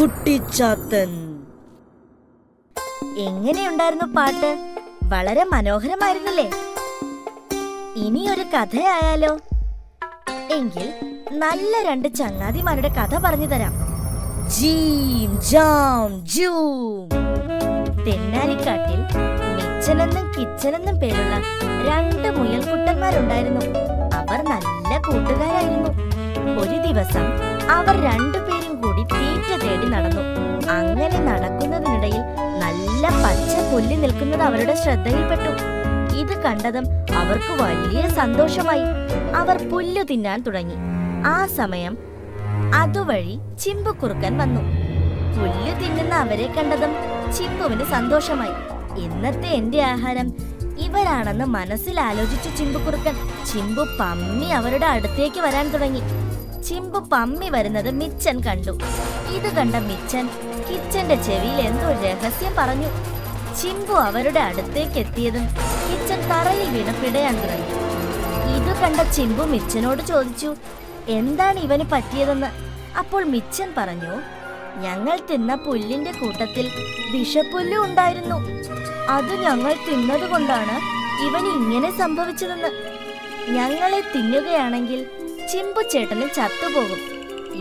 കുട്ടിച്ചാത്തൻ. എങ്ങനെയുണ്ടായിരുന്നു പാട്ട്? വളരെ മനോഹരമായിരുന്നില്ലേ? ഒരു കഥയായാലോ? എങ്കിൽ നല്ല രണ്ട് ചങ്ങാതിമാരുടെ കഥ പറഞ്ഞു തരാം. ജീം ജാം ജൂം. തെന്നാലിക്കാട്ടിൽ മിച്ചനെന്നും കിച്ചനെന്നും പേരുള്ള രണ്ട് മുയൽക്കുട്ടന്മാരുണ്ടായിരുന്നു. അവർ നല്ല കൂട്ടുകാരായിരുന്നു. ഒരു ദിവസം അവർ തീറ്റ തേടി നടന്നു. അങ്ങനെ നടക്കുന്നതിനിടയിൽ നല്ല പച്ച പുല്ല് നിൽക്കുന്നത് അവരുടെ ശ്രദ്ധയിൽപ്പെട്ടു. ഇത് കണ്ടതും അവർക്ക് വലിയ സന്തോഷമായി. അവർ പുല്ല് തിന്നാൻ തുടങ്ങി. ആ സമയം അതുവഴി ചിമ്പുക്കുറുക്കൻ വന്നു. പുല്ല് തിന്നുന്ന അവരെ കണ്ടതും ചിമ്പുവിന് സന്തോഷമായി. ഇന്നത്തെ എന്റെ ആഹാരം. ഇവരാണെന്ന് മനസ്സിൽ ആലോചിച്ചു ചിമ്പുക്കുറുക്കൻ ചിമ്പു പമ്മി അവരുടെ അടുത്തേക്ക് വരാൻ തുടങ്ങി. ചിമ്പു പമ്മി വരുന്നത് മിച്ചൻ കണ്ടു. ഇത് കണ്ട മിച്ചൻ കിച്ചന്റെ ചെവിയിൽ എന്തോ രഹസ്യം പറഞ്ഞു. ചിമ്പു അവരുടെ അടുത്തേക്ക് എത്തിയതും കിച്ചൻ തറയിൽ വീണ് പിടയാൻ തുടങ്ങി. ഇത് കണ്ട ചിമ്പു മിച്ചനോട് ചോദിച്ചു എന്താണ് ഇവന് പറ്റിയതെന്ന്? അപ്പോൾ മിച്ചൻ പറഞ്ഞു ഞങ്ങൾ തിന്ന പുല്ലിന്റെ കൂട്ടത്തിൽ വിഷപ്പുല്ലും ഉണ്ടായിരുന്നു. അത് ഞങ്ങൾ തിന്നതുകൊണ്ടാണ് ഇവന് ഇങ്ങനെ സംഭവിച്ചതെന്ന്. ഞങ്ങളെ തിന്നുകയാണെങ്കിൽ ചിമ്പു ചേട്ടന് ചത്തുപോകും.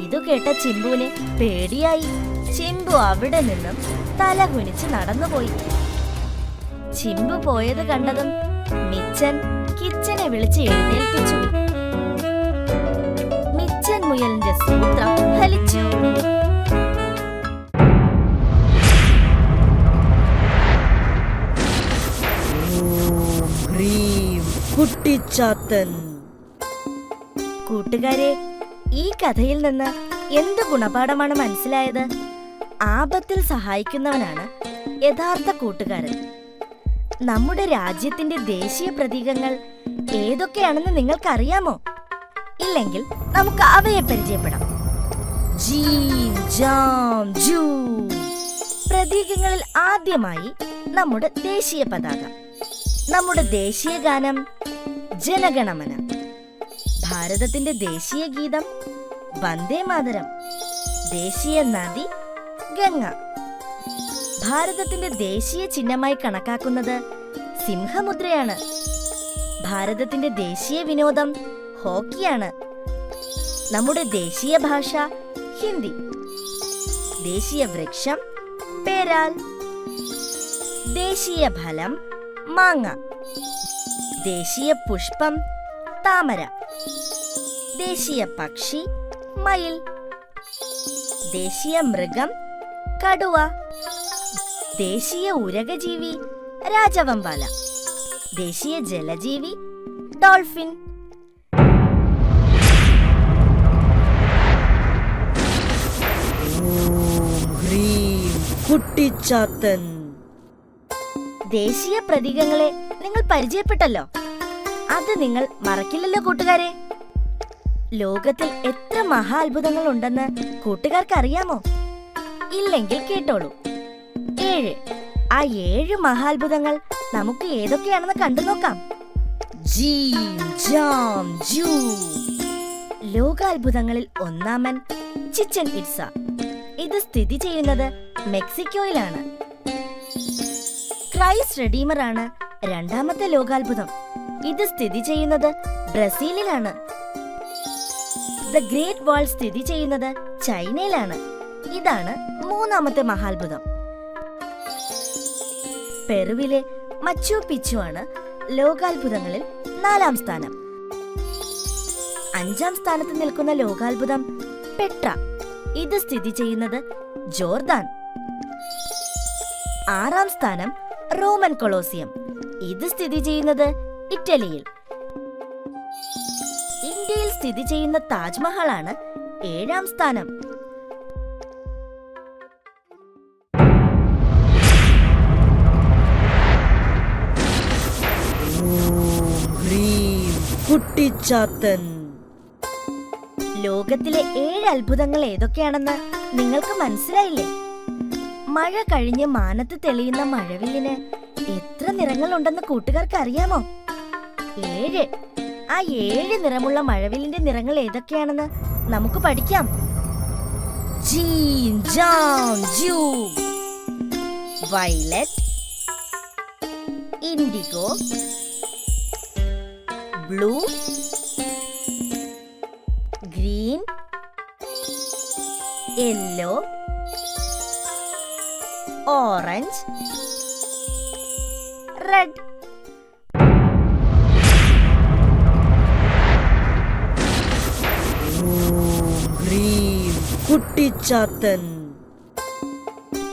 ഇതു കേട്ട ചിമ്പുവിന് പേടിയായി. ചിമ്പു അവിടെ നിന്നും തല കുനിച്ച് നടന്നുപോയി. ചിമ്പു പോയത് കണ്ടതും മിച്ചൻ കിച്ചനെ വിളിച്ച് എഴുന്നേൽപ്പിച്ചു. മിച്ചൻ മുയലിന്റെ സൂത്രം ഫലിച്ചു. കുട്ടിച്ചാത്തൻ കൂട്ടുകാരെ ഈ കഥയിൽ നിന്ന് എന്ത് ഗുണപാഠമാണ് മനസ്സിലായത്? ആപത്തിൽ സഹായിക്കുന്നവനാണ് യഥാർത്ഥ കൂട്ടുകാരൻ. നമ്മുടെ രാജ്യത്തിന്റെ ദേശീയ പ്രതീകങ്ങൾ ഏതൊക്കെയാണെന്ന് നിങ്ങൾക്കറിയാമോ? ഇല്ലെങ്കിൽ നമുക്ക് അവയെ പരിചയപ്പെടാം. ജീം ജാം ജൂ. പ്രതീകങ്ങളിൽ ആദ്യമായി നമ്മുടെ ദേശീയ പതാക. നമ്മുടെ ദേശീയ ഗാനം ജനഗണമന. ഭാരതത്തിന്റെ ദേശീയ ഗീതം വന്ദേ മാതരം ദേശീയ നദി ഗംഗ. ഭാരതത്തിന്റെ ദേശീയ ചിഹ്നമായി കണക്കാക്കുന്നത് സിംഹമുദ്രയാണ്. ഭാരതത്തിന്റെ ദേശീയ വിനോദം ഹോക്കിയാണ്. നമ്മുടെ ദേശീയ ഭാഷ ഹിന്ദി. ദേശീയ വൃക്ഷം പേരാൽ. ദേശീയ ഫലം മാങ്ങ. ദേശീയ പുഷ്പം താമര. ദേശീയ പക്ഷി മയിൽ ദേശീയ മൃഗം കടുവ ദേശീയ ഉരകജീവി രാജവമ്പാല ദേശീയ ജലജീവി ഡോൾഫിൻ. കുട്ടിച്ചാത്തൻ. ദേശീയ പ്രതീകങ്ങളെ നിങ്ങൾ പരിചയപ്പെട്ടല്ലോ. അത് നിങ്ങൾ മറക്കില്ലല്ലോ കൂട്ടുകാരെ. ലോകത്തിൽ എത്ര മഹാ അത്ഭുതങ്ങൾ ഉണ്ടെന്ന് കൂട്ടുകാർക്ക് അറിയാമോ ഇല്ലെങ്കിൽ കേട്ടോളൂ. ഏഴ്. ആ ഏഴ് മഹാത്ഭുതങ്ങൾ നമുക്ക് ഏതൊക്കെയാണെന്ന് കണ്ടു നോക്കാം. ലോകാത്ഭുതങ്ങളിൽ ഒന്നാമൻ ചിച്ചൻ ഇറ്റ്സ ഇത് സ്ഥിതി ചെയ്യുന്നത് മെക്സിക്കോയിലാണ്. ക്രൈസ്റ്റ് റെഡീമർ ആണ് രണ്ടാമത്തെ ലോകാത്ഭുതം. ഇത് സ്ഥിതി ചെയ്യുന്നത് ബ്രസീലിലാണ്. ഗ്രേറ്റ് വാൾ സ്ഥിതി ചെയ്യുന്നത് ചൈനയിലാണ്. ഇതാണ് മൂന്നാമത്തെ മഹാത്ഭുതം. പെറുവിലെ മച്ചു പിച്ചു ആണ് ലോകാത്ഭുതങ്ങളിൽ നാലാം സ്ഥാനം. അഞ്ചാം സ്ഥാനത്ത് നിൽക്കുന്ന ലോകാത്ഭുതം പെട്ര. ഇത് സ്ഥിതി ചെയ്യുന്നത് ജോർദാൻ. ആറാം സ്ഥാനം റോമൻ കൊളോസിയം. ഇത് സ്ഥിതി ചെയ്യുന്നത് ഇറ്റലിയിൽ. ഇന്ത്യയിൽ സ്ഥിതി ചെയ്യുന്ന താജ്മഹൽ ആണ് ഏഴാം സ്ഥാനം. കുട്ടിച്ചാത്തൻ. ലോകത്തിലെ ഏഴ് അത്ഭുതങ്ങൾ ഏതൊക്കെയാണെന്ന് നിങ്ങൾക്ക് മനസ്സിലായില്ലേ? മഴ കഴിഞ്ഞ് മാനത്ത് തെളിയുന്ന മഴവില്ലിന് എത്ര നിറങ്ങളുണ്ടെന്ന് കൂട്ടുകാർക്ക് അറിയാമോ ഏഴ് ആ ഏഴ് നിറമുള്ള മഴവില്ലിന്റെ നിറങ്ങൾ ഏതൊക്കെയാണെന്ന് നമുക്ക് പഠിക്കാം. Violet indigo blue green yellow orange red. Kuttichathan.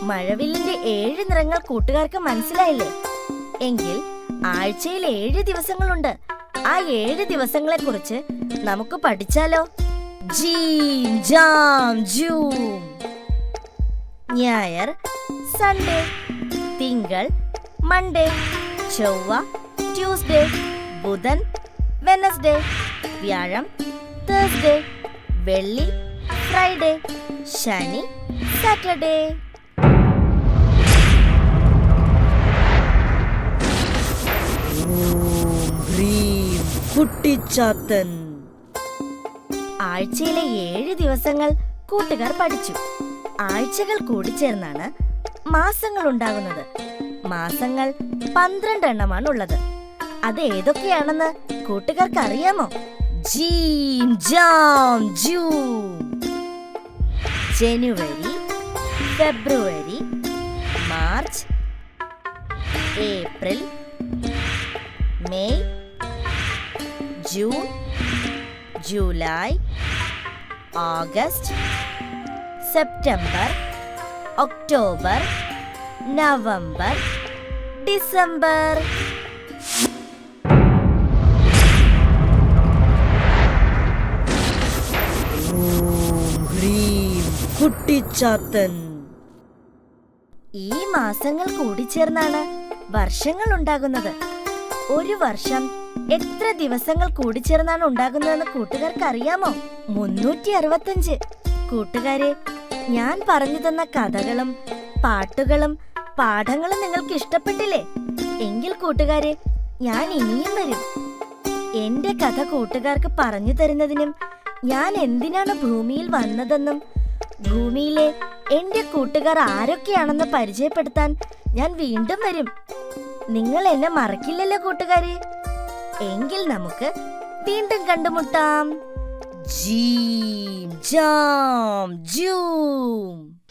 മഴവില്ലിന്റെ ഏഴ് നിറങ്ങൾ കൂട്ടുകാർക്ക് മനസ്സിലായില്ലേ? എങ്കിൽ ആഴ്ചയിൽ ഏഴ് ദിവസങ്ങളുണ്ട്. ആ ഏഴ് ദിവസങ്ങളെ കുറിച്ച് നമുക്ക് പഠിച്ചാലോ? ജീം. ഞായർ സൺഡേ. തിങ്കൾ മൺഡേ. ചൊവ്വ ട്യൂസ്ഡേ. ബുധൻ വെനസ്ഡേ. വ്യാഴം തേഴ്സ്ഡേ. വെള്ളി ഫ്രൈഡേ ശനി സാറ്റർഡേ കുട്ടിച്ചാത്തൻ ആഴ്ചയിലെ ഏഴ് ദിവസങ്ങൾ കൂട്ടുകാർ പഠിച്ചു. ആഴ്ചകൾ കൂടിച്ചേർന്നാണ് മാസങ്ങൾ ഉണ്ടാകുന്നത്. മാസങ്ങൾ പന്ത്രണ്ട് എണ്ണമാണ് ഉള്ളത് അത് ഏതൊക്കെയാണെന്ന് കൂട്ടുകാർക്ക് അറിയാമോ ജീം ജാം ജൂം. ജനുവരി ഫെബ്രുവരി March April May June July August September October November December Kuttichathan. ഈ മാസങ്ങൾ കൂടിച്ചേർന്നാണ് വർഷങ്ങൾ ഉണ്ടാകുന്നത്. ഒരു വർഷം എത്ര ദിവസങ്ങൾ കൂടിച്ചേർന്നാണ് ഉണ്ടാകുന്നതെന്ന് കൂട്ടുകാർക്ക് അറിയാമോ മുന്നൂറ്റി അറുപത്തഞ്ച്. കൂട്ടുകാരെ ഞാൻ പറഞ്ഞു തന്ന കഥകളും പാട്ടുകളും പാഠങ്ങളും നിങ്ങൾക്ക് ഇഷ്ടപ്പെട്ടില്ലേ? എങ്കിൽ കൂട്ടുകാരെ ഞാൻ ഇനിയും വരും. എന്റെ കഥ കൂട്ടുകാർക്ക് പറഞ്ഞു തരുന്നതിനും ഞാൻ എന്തിനാണ് ഭൂമിയിൽ വന്നതെന്നും ഭൂമിയിലെ എന്റെ കൂട്ടുകാർ ആരൊക്കെയാണെന്ന് പരിചയപ്പെടുത്താൻ ഞാൻ വീണ്ടും വരും. നിങ്ങൾ എന്നെ മറക്കില്ലല്ലോ കൂട്ടുകാരെ. എങ്കിൽ നമുക്ക് വീണ്ടും കണ്ടുമുട്ടാം. ജീം ജാം ജൂം.